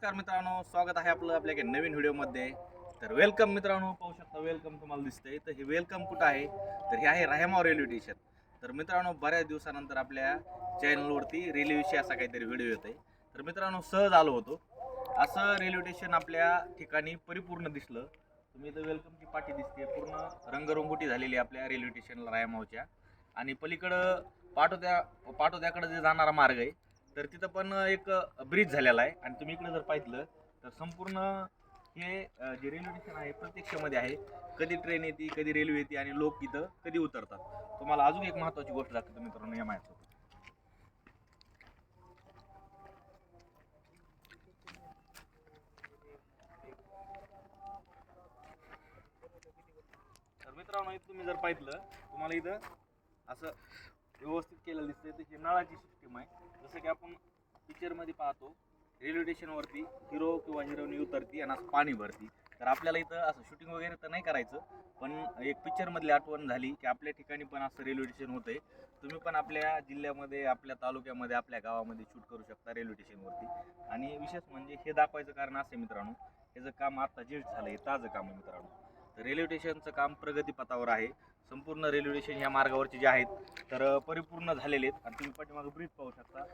नमस्कार मित्रांनो स्वागत आहे आपलं आपल्या एका नवीन व्हिडिओमध्ये. तर वेलकम मित्रांनो पाहू शकता वेलकम तुम्हाला दिसतंय. तर हे वेलकम कुठं आहे? तर हे आहे राहेमाव रेल्वे स्टेशन तर मित्रांनो बऱ्याच दिवसानंतर आपल्या चॅनलवरती रेल्वेविषयी असा काहीतरी व्हिडिओ येतोय. आहे तर मित्रांनो सहज आलो होतो. असं रेल्वे स्टेशन आपल्या ठिकाणी परिपूर्ण दिसलं. तुम्ही इथं वेलकमची पाठी दिसते पूर्ण रंगरंगोटी झालेली आहे आपल्या रेल्वे स्टेशनला रायमावच्या आणि पलीकडं पाटोद्या पाटोद्याकडं जे जाणारा मार्ग आहे तर तिथं पण एक ब्रिज झालेला आहे. आणि तुम्ही इकडे जर पाहिलं तर संपूर्ण हे जे रेल्वे स्टेशन आहे प्रत्यक्षमध्ये आहे. कधी ट्रेन येते कधी रेल्वे येते आणि लोक इथं कधी उतरतात. तुम्हाला अजून एक महत्त्वाची गोष्ट दाखवतो मित्रांनो या माहिती तर मित्रांनो इथं तुम्ही जर पाहिलं तुम्हाला इथं असं व्यवस्थित केलेलं दिसतंय. तर ही नळाची सिस्टीम आहे. जसं की आपण पिक्चरमध्ये पाहतो रेल्वे स्टेशनवरती हिरो किंवा हिरोईन उतरती आणि असं पाणी भरती. तर आपल्याला इथं असं शूटिंग वगैरे तर नाही करायचं पण एक पिक्चरमधली आठवण झाली की आपल्या ठिकाणी पण असं रेल्वे स्टेशन होतंय. तुम्ही पण आपल्या जिल्ह्यामध्ये आपल्या तालुक्यामध्ये आपल्या गावामध्ये शूट करू शकता रेल्वे स्टेशनवरती आणि विशेष म्हणजे हे दाखवायचं कारण असं मित्रांनो मित्रांनो ह्याचं काम आत्ता जेष्ठ झालं हे ताजं काम आहे मित्रांनो. तर रेल्वे स्टेशनचं काम प्रगतीपथावर आहे. संपूर्ण रेल्वे स्टेशन या मार्गावरचे जे आहेत तर परिपूर्ण झालेले आहेत. आणि तुम्ही पाठीमागं ब्रिज पाहू शकता.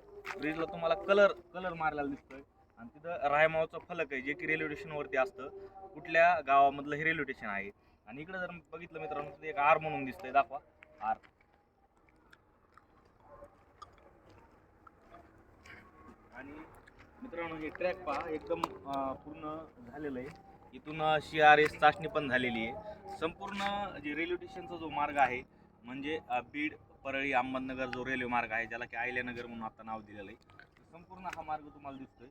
ब्रिजला तुम्हाला कलर कलर मारलेला दिसतोय. आणि तिथं रायमावचा फलक आहे जे की रेल्वे स्टेशनवरती असतं. कुठल्या गावामधलं हे रेल्वे स्टेशन आहे. आणि इकडे जर बघितलं मित्रांनो तिथे एक आर म्हणून दिसतंय. दाखवा. आर आणि मित्रांनो हे ट्रॅक पहा. एकदम पूर्ण झालेलं आहे. इथून सी आर एस चाचणी पण झालेली आहे. संपूर्ण जे रेल्वे स्टेशनचा जो मार्ग आहे म्हणजे बीड परळी अहमदनगर जो रेल्वे मार्ग आहे ज्याला की आयल्यानगर म्हणून आता नाव दिलेलं आहे तर संपूर्ण हा मार्ग तुम्हाला दिसतोय.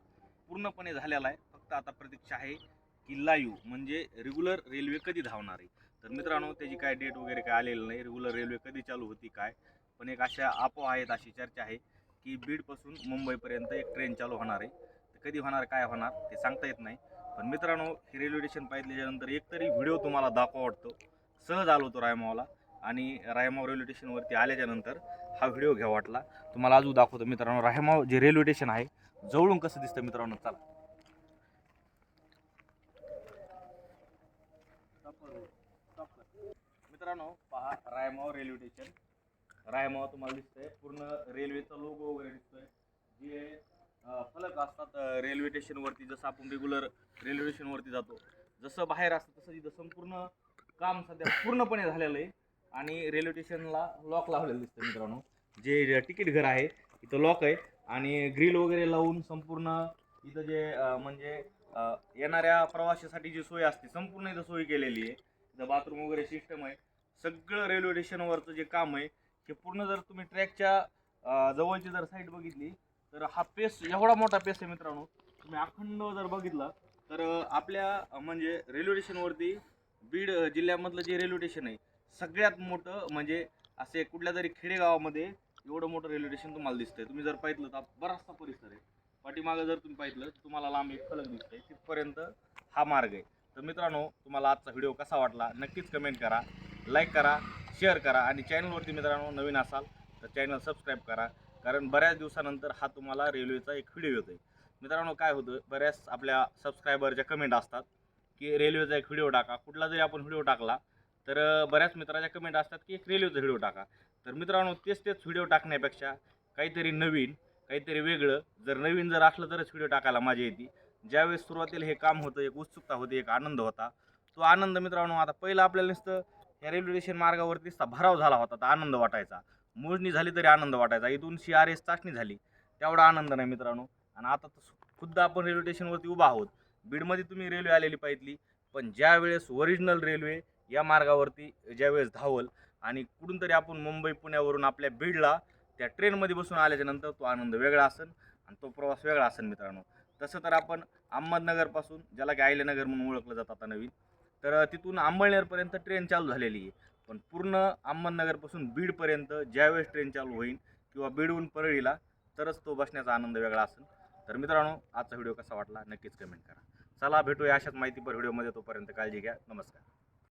पूर्णपणे झालेला आहे. फक्त आता प्रतीक्षा आहे की लाईव्ह म्हणजे रेग्युलर रेल्वे कधी धावणार आहे? तर मित्रांनो त्याची काय डेट वगैरे काय आलेलं नाही. रेग्युलर रेल्वे कधी चालू होती काय? पण एक अशा अफवा आहेत अशी चर्चा आहे की बीडपासून मुंबईपर्यंत एक ट्रेन चालू होणार आहे. तर कधी होणार काय होणार ते सांगता येत नाही. पण मित्रांनो हे रेल्वे स्टेशन पाहिल्याच्यानंतर एकतरी व्हिडिओ तुम्हाला दाखवा वाटतो. सहज आलो होतो रायमावला आणि रायमाव रेल्वे स्टेशनवरती आल्याच्यानंतर हा व्हिडिओ घ्या वाटला. तुम्हाला अजून दाखवतो मित्रांनो रायमाव जे रेल्वे स्टेशन आहे जवळून कसं दिसतं मित्रांनो? चला. मित्रांनो पहा रायमाव रेल्वे स्टेशन. रायमाव तुम्हाला दिसतंय पूर्ण रेल्वेचा लोगो वगैरे दिसतोय. जे अं, असतात रेल्वे स्टेशनवरती जसं आपण रेग्युलर रेल्वे स्टेशनवरती जातो. जसं बाहेर असतं तसं तिथं संपूर्ण काम सध्या पूर्णपणे झालेलं आहे. आणि रेल्वे स्टेशनला लॉक लावलेलं दिसतं मित्रांनो. जे तिकीट घर आहे इथं लॉक आहे. आणि ग्रिल वगैरे लावून संपूर्ण इथं जे म्हणजे येणाऱ्या प्रवाशासाठी जी सोय असते संपूर्ण इथं सोय केलेली आहे. इथं बाथरूम वगैरे सिस्टम आहे. सगळं रेल्वे स्टेशनवरचं जे काम आहे ते पूर्ण जर तुम्ही ट्रॅकच्या जवळची जर साईड बघितली तर हा पेस एवढा मोठा पेस आहे मित्रांनो. तुम्ही अखंड जर बघितलं तर आपल्या म्हणजे रेल्वे स्टेशनवरती बीड जिल्ह्यामधलं जे रेल्वे स्टेशन आहे सगळ्यात मोठं म्हणजे असे कुठल्या तरी खेडेगावामध्ये एवढं मोठं रेल्वे स्टेशन तुम्हाला दिसतंय. तुम्ही जर पाहिलं तर बराचसा परिसर आहे. पाठीमागं जर तुम्ही पाहिलं तर तुम्हाला लांब एक फलक दिसतंय. तिथपर्यंत हा मार्ग आहे. तर मित्रांनो तुम्हाला आजचा व्हिडिओ कसा वाटला नक्कीच कमेंट करा लाईक करा शेअर करा आणि चॅनलवरती मित्रांनो नवीन असाल तर चॅनल सबस्क्राईब करा. कारण बऱ्याच दिवसानंतर हा तुम्हाला रेल्वेचा एक व्हिडिओ येतोय. मित्रांनो काय होतं बऱ्याच आपल्या सबस्क्रायबरच्या कमेंट असतात की रेल्वेचा एक व्हिडिओ टाका. कुठला जरी आपण व्हिडिओ टाकला तर बऱ्याच मित्राच्या कमेंट असतात की एक रेल्वेचा व्हिडिओ टाका. तर मित्रांनो तेच तेच व्हिडिओ टाकण्यापेक्षा काहीतरी नवीन काहीतरी वेगळं जर नवीन जर असलं तरच व्हिडिओ टाकायला मजा येते. ज्यावेळेस सुरुवातीला हे काम होतं एक उत्सुकता होती एक आनंद होता. तो आनंद मित्रांनो आता पहिलं आपल्याला नुसतं या रेल्वे स्टेशन मार्गावरती भराव झाला होता तर आनंद वाटायचा. मोजणी झाली तरी आनंद वाटायचा. इथून सी आर एस चाचणी झाली. तेवढा आनंद नाही मित्रांनो. आणि आता तर खुद्द आपण रेल्वे स्टेशनवरती उभा आहोत. बीडमध्ये तुम्ही रेल्वे आलेली पाहिली. पण ज्या वेळेस ओरिजिनल रेल्वे या मार्गावरती ज्यावेळेस धावल आणि कुठून तरी आपण मुंबई पुण्यावरून आपल्या बीडला त्या ट्रेनमध्ये बसून आल्याच्यानंतर तो आनंद वेगळा असेल आणि तो प्रवास वेगळा असेल मित्रांनो. तसं तर आपण अहमदनगरपासून ज्याला की आयल्यानगर म्हणून ओळखलं जातं आता नवीन तर तिथून आंबळनेरपर्यंत ट्रेन चालू झालेली आहे. पण पूर्ण अहमदनगरपासून बीडपर्यंत ज्यावेळेस ट्रेन चालू होईल किंवा बीडहून परळीला तरच तो बसण्याचा आनंद वेगळा असेल. तर मित्रांनो आजचा व्हिडिओ कसा वाटला नक्कीच कमेंट करा. चला भेटूया अशाच माहितीपर व्हिडिओमध्ये तोपर्यंत काळजी घ्या. नमस्कार.